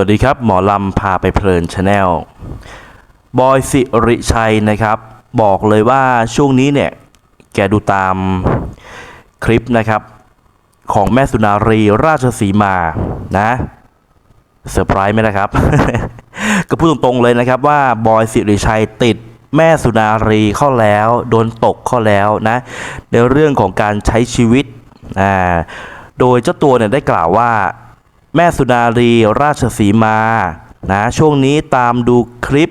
วัสดีครับ หมอลำพาไปเพลินชาแนลบอยสิริชัยนะครับ บอกเลยว่าช่วงนี้เนี่ย แกดูตามคลิปนะครับ ของแม่สุนารีราชสีมานะเซอร์ไพรส์ไหมนะครับ ก็พูดตรงๆเลยนะครับว่าบอยสิริชัยติดแม่สุนารีเข้าแล้ว โดนตกเข้าแล้วนะ ในเรื่องของการใช้ชีวิตอ่าโดยเจ้าตัวเนี่ยได้กล่าวว่า แม่สุนารีราชสีมานะช่วงนี้ตามดูคลิป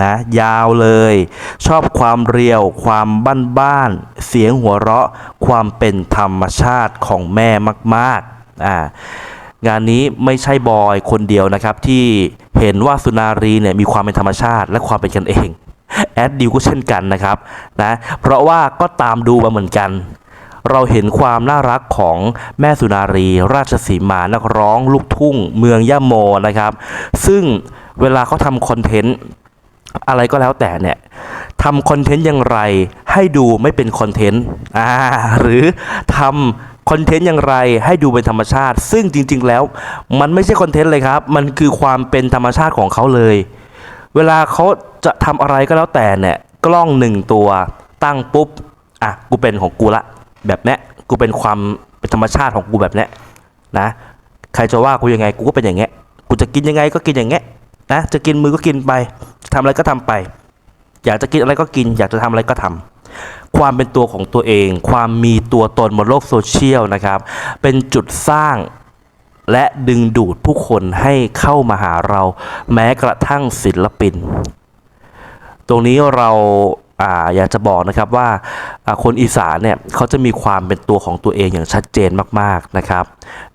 นะยาวเลย ชอบความเรียว ความบ้านๆเสียงหัวเราะ ความเป็นธรรมชาติของแม่มากๆอ่างานนี้ไม่ใช่บอยคนเดียวนะครับ ที่เห็นว่าสุนารีเนี่ยมีความเป็นธรรมชาติและความเป็นกันเองแอดดิวก็เช่นกันนะครับนะเพราะว่าก็ตามดูมาเหมือนกัน เราเห็นความน่ารักของแม่สุนารี ราชสีมานักร้อง ลูกทุ่ง เมืองย่าโมนะครับ ซึ่งเวลาเขาทำคอนเทนต์อะไรก็แล้วแต่เนี่ยทำคอนเทนต์อย่างไร ให้ดูไม่เป็นคอนเทนต์อ่าหรือทำคอนเทนต์อย่างไรให้ดูเป็นธรรมชาติ ซึ่งจริง ๆ แล้ว มันไม่ใช่คอนเทนต์เลยครับ มันคือความเป็นธรรมชาติของเขาเลย เวลาเขาจะทำอะไรก็แล้วแต่เนี่ยกล้องหนึ่งตัวตั้งปุ๊บอะกูเป็นของกูละ แบบเนี้ยกูเป็นความเป็นธรรมชาติของกูแบบเนี้ยนะใครจะว่ากูยังไงกูก็เป็นอย่างเงี้ยกูจะกินยังไงก็กินอย่างเงี้ยนะจะกินมือก็กินไปจะทำอะไรก็ทำไป อยากจะกินอะไรก็กิน อยากจะทำอะไรก็ทำความเป็นตัวของตัวเอง ความมีตัวตนบนโลกโซเชียลนะครับ เป็นจุดสร้างและดึงดูดผู้คนให้เข้ามาหาเรา แม้กระทั่งศิลปิน ตรงนี้เรา อ่าอยากจะบอกนะครับว่าคนอีสานเนี่ยเขาจะมีความเป็นตัวของตัวเองอย่างชัดเจนมากๆนะครับ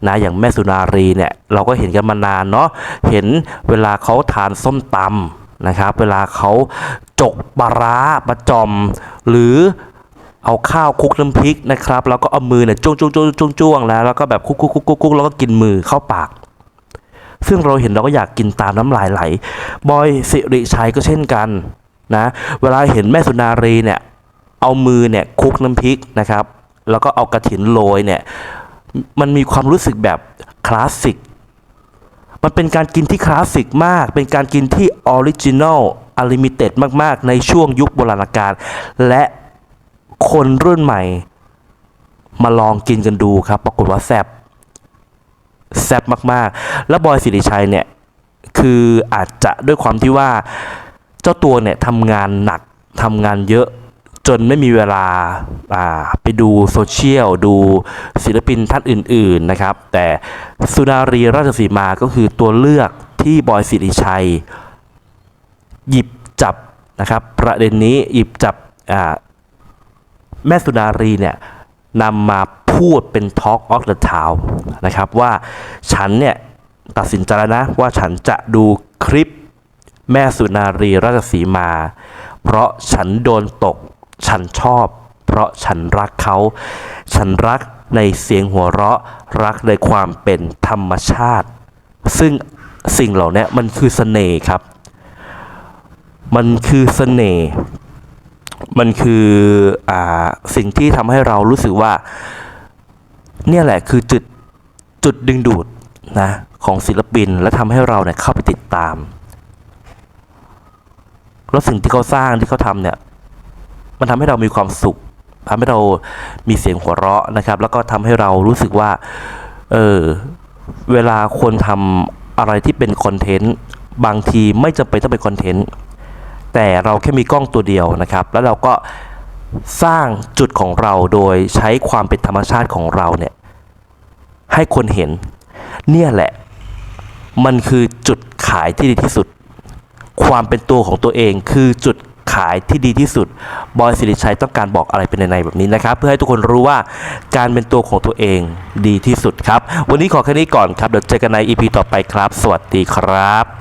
นะอย่างแม่สุนารีเนี่ยเราก็เห็นกันมานานเนาะเห็นเวลาเขาทานส้มตำนะครับ เวลาเขาจกปลาร้าประจอม หรือเอาข้าวคลุกน้ำพริกนะครับ แล้วก็เอามือเนี่ยจ้วงจ้วงจ้วงจ้วงจ้วงแล้วแล้วก็แบบคุกคุกคุกคุกคุกแล้วก็กินมือเข้าปาก ซึ่งเราเห็นเราก็อยากกินตามน้ำลายไหลบอยสิริชัยก็เช่นกัน นะเวลาเห็นแม่สุนารีเนี่ยเอามือเนี่ยคลุกน้ำพริกนะครับ แล้วก็เอากระถินโรยเนี่ยมันมีความรู้สึกแบบคลาสสิกมันเป็นการกินที่คลาสสิกมาก เป็นการกินที่ออริจินอลอลิมิเต็ดมาก ๆ ในช่วงยุคโบราณกาลและคนรุ่นใหม่ มาลองกินกันดูครับ ปรากฏว่าแซ่บแซ่บมาก ๆ แล้วบอยสิริชัยเนี่ย คืออาจจะด้วยความที่ว่า จ้าตัวเนี่ยทำงานหนักทำงานเยอะจนไม่มีเวลาาไปดูโซเชียล ดูศิลปินท่านอื่น ๆนะครับ แต่สุนารีราชสีมาก็คือตัวเลือกที่บอยสิริชัย หยิบจับนะครับ ประเด็นนี้หยิบจับแม่สุนารีเนี่ยนำมาพูดเป็น Talk of the Town นะครับ ว่าฉันเนี่ยตัดสินใจแล้วนะ ว่าฉันจะดูคลิป แม่สุนารีราชสีมา เพราะฉันโดนตก ฉันชอบ เพราะฉันรักเขา ฉันรักในเสียงหัวเราะ รักในความเป็นธรรมชาติ ซึ่งสิ่งเหล่านี้มันคือเสน่ห์ครับ มันคือเสน่ห์ มันคืออสิ่งที่ทำให้เรารู้สึกว่า เนี่ยแหละคือจุดจุดดึงดูดนะของศิลปินและทำให้เราเนี่ยเข้าไปติดตาม แล้วสิ่งที่เขาสร้างที่เขาทำเนี่ย มันทำให้เรามีความสุขทำให้เรามีเสียงหัวเราะนะครับ แล้วก็ทำให้เรารู้สึกว่า เออ เวลาคนทำอะไรที่เป็นคอนเทนต์ บางทีไม่จำเป็นต้องเป็นคอนเทนต์ แต่เราแค่มีกล้องตัวเดียวนะครับ แล้วเราก็สร้างจุดของเราโดยใช้ความเป็นธรรมชาติของเราเนี่ย ให้คนเห็น เนี่ยแหละ มันคือจุดขายที่ดีที่สุด ความเป็นตัวของตัวเองคือจุดขายที่ดีที่สุด บอยสิริชัยต้องการบอกอะไรเป็นในแบบนี้นะครับ เพื่อให้ทุกคนรู้ว่าการเป็นตัวของตัวเองดีที่สุดครับ วันนี้ขอแค่นี้ก่อนครับ เดี๋ยวเจอกันใน EP ต่อไปครับ สวัสดีครับ